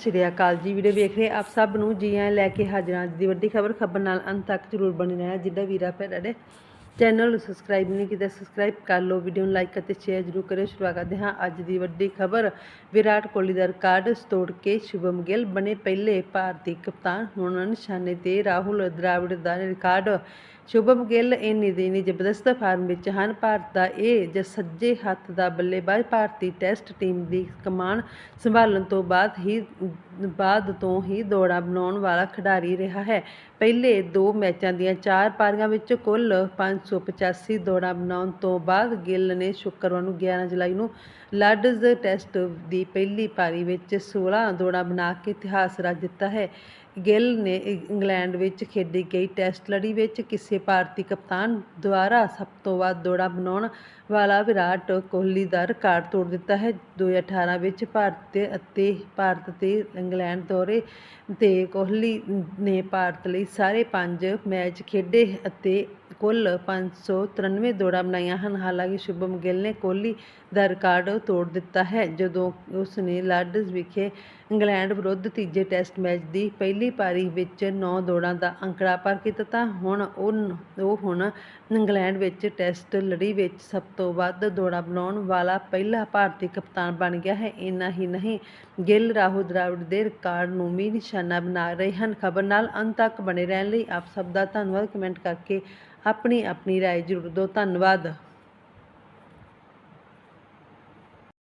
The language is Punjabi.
ਸ੍ਰੀ ਅਕਾਲ ਜੀ ਵੀਡੀਓ ਵੇਖ ਰਹੇ ਆਪ ਸਭ ਨੂੰ ਜੀ ਆਇਆਂ ਲੈ ਕੇ ਹਾਜ਼ਰ ਹਾਂ। ਅੱਜ ਦੀ ਵੱਡੀ ਖਬਰ ਖਬਰ ਨਾਲ ਅੰਤ ਤੱਕ ਜ਼ਰੂਰ ਬਣੇ ਰਹਿਣਾ। ਜਿੱਦਾਂ ਵੀਰਾ ਭੈਣਾਂ ਨੇ ਚੈਨਲ ਨੂੰ ਸਬਸਕ੍ਰਾਈਬ ਨਹੀਂ ਕੀਤਾ ਸਬਸਕ੍ਰਾਈਬ ਕਰ ਲਓ। ਵੀਡੀਓ ਨੂੰ ਲਾਈਕ ਅਤੇ ਸ਼ੇਅਰ ਜ਼ਰੂਰ ਕਰਿਓ। ਸ਼ੁਰੂਆਤ ਕਰਦੇ ਹਾਂ ਅੱਜ ਦੀ ਵੱਡੀ ਖਬਰ। ਵਿਰਾਟ ਕੋਹਲੀ ਦਾ ਰਿਕਾਰਡ ਤੋੜ ਕੇ ਸ਼ੁਭਮ ਗਿੱਲ ਬਣੇ ਪਹਿਲੇ ਭਾਰਤੀ ਕਪਤਾਨ। ਹੁਣ ਨਿਸ਼ਾਨੇ ਤੇ ਰਾਹੁਲ ਦਰਾਵਿੜ ਦਾ ਰਿਕਾਰਡ ਸ਼ੁਭਮ ਗਿੱਲ ਇੰਨੀ ਦਿਨੀ ਜ਼ਬਰਦਸਤ ਫਾਰਮ ਵਿੱਚ ਹਨ। ਭਾਰਤ ਦਾ ਇਹ ਜ ਸੱਜੇ ਹੱਥ ਦਾ ਬੱਲੇਬਾਜ਼, ਭਾਰਤੀ ਟੈਸਟ ਟੀਮ ਦੀ ਕਮਾਨ ਸੰਭਾਲਣ ਤੋਂ ਬਾਅਦ ਹੀ, ਬਾਅਦ ਤੋਂ ਹੀ ਦੌੜਾਂ ਬਣਾਉਣ ਵਾਲਾ ਖਿਡਾਰੀ ਰਿਹਾ ਹੈ। ਪਹਿਲੇ ਦੋ ਮੈਚਾਂ ਦੀਆਂ ਚਾਰ ਪਾਰੀਆਂ ਵਿੱਚ ਕੁੱਲ 585 ਦੌੜਾਂ ਬਣਾਉਣ ਤੋਂ ਬਾਅਦ ਗਿੱਲ ਨੇ ਸ਼ੁੱਕਰਵਾਰ ਨੂੰ 11 ਜੁਲਾਈ ਨੂੰ ਲਾਰਡਜ਼ ਟੈਸਟ ਦੀ ਪਹਿਲੀ ਪਾਰੀ ਵਿੱਚ 16 ਦੌੜਾਂ ਬਣਾ ਕੇ ਇਤਿਹਾਸ ਰਚ ਦਿੱਤਾ ਹੈ। ਗਿੱਲ ਨੇ ਇੰਗਲੈਂਡ ਵਿੱਚ ਖੇਡੀ ਗਈ ਟੈਸਟ ਲੜੀ ਵਿੱਚ ਕਿਸੇ ਭਾਰਤੀ ਕਪਤਾਨ ਦੁਆਰਾ ਸਭ ਤੋਂ ਵੱਧ ਦੌੜਾਂ ਬਣਾਉਣ ਵਾਲਾ ਵਿਰਾਟ ਕੋਹਲੀ ਦਾ ਰਿਕਾਰਡ ਤੋੜ ਦਿੱਤਾ ਹੈ। 2018 ਵਿੱਚ ਭਾਰਤ ਅਤੇ, ਭਾਰਤ ਤੇ ਇੰਗਲੈਂਡ ਦੌਰੇ ਤੇ ਕੋਹਲੀ ਨੇ ਭਾਰਤ ਲਈ ਸਾਰੇ ਪੰਜ ਮੈਚ ਖੇਡੇ ਅਤੇ ਕੁੱਲ 593 ਦੌੜਾਂ ਬਣਾਈਆਂ ਹਨ। ਹਾਲਾਂਕਿ ਸ਼ੁਭਮ ਗਿੱਲ ਨੇ ਕੋਹਲੀ ਦਾ ਰਿਕਾਰਡ ਤੋੜ ਦਿੱਤਾ ਹੈ, ਜਦੋਂ ਉਸ ਨੇ ਲਾਰਡਜ਼ ਵਿਖੇ ਇੰਗਲੈਂਡ ਵਿਰੁੱਧ ਤੀਜੇ ਟੈਸਟ ਮੈਚ ਦੀ ਪਹਿਲੀ ਪਾਰੀ ਵਿੱਚ 9 ਦੌੜਾਂ ਦਾ ਅੰਕੜਾ ਪਾਰ ਕੀਤਾ ਤਾਂ ਹੁਣ ਉਹ ਉਹ ਹੁਣ ਇੰਗਲੈਂਡ ਵਿੱਚ ਟੈਸਟ ਲੜੀ ਵਿੱਚ ਸਭ ਤੋਂ ਵੱਧ ਦੌੜਾਂ ਬਣਾਉਣ ਵਾਲਾ ਪਹਿਲਾ ਭਾਰਤੀ ਕਪਤਾਨ ਬਣ ਗਿਆ ਹੈ। ਇੰਨਾ ਹੀ ਨਹੀਂ, ਗਿੱਲ, ਰਾਹੁਲ ਦਰਾਵੜ ਦੇ ਰਿਕਾਰਡ ਨੂੰ ਵੀ ਨਿਸ਼ਾਨਾ ਬਣਾ ਰਹੇ ਹਨ। ਖਬਰ ਨਾਲ ਅੰਤ ਤੱਕ ਬਣੇ ਰਹਿਣ ਲਈ ਆਪ ਸਭ ਦਾ ਧੰਨਵਾਦ। ਕਮੈਂਟ ਕਰਕੇ ਆਪਣੀ ਆਪਣੀ ਰਾਏ ਜ਼ਰੂਰ ਦਿਓ। ਧੰਨਵਾਦ।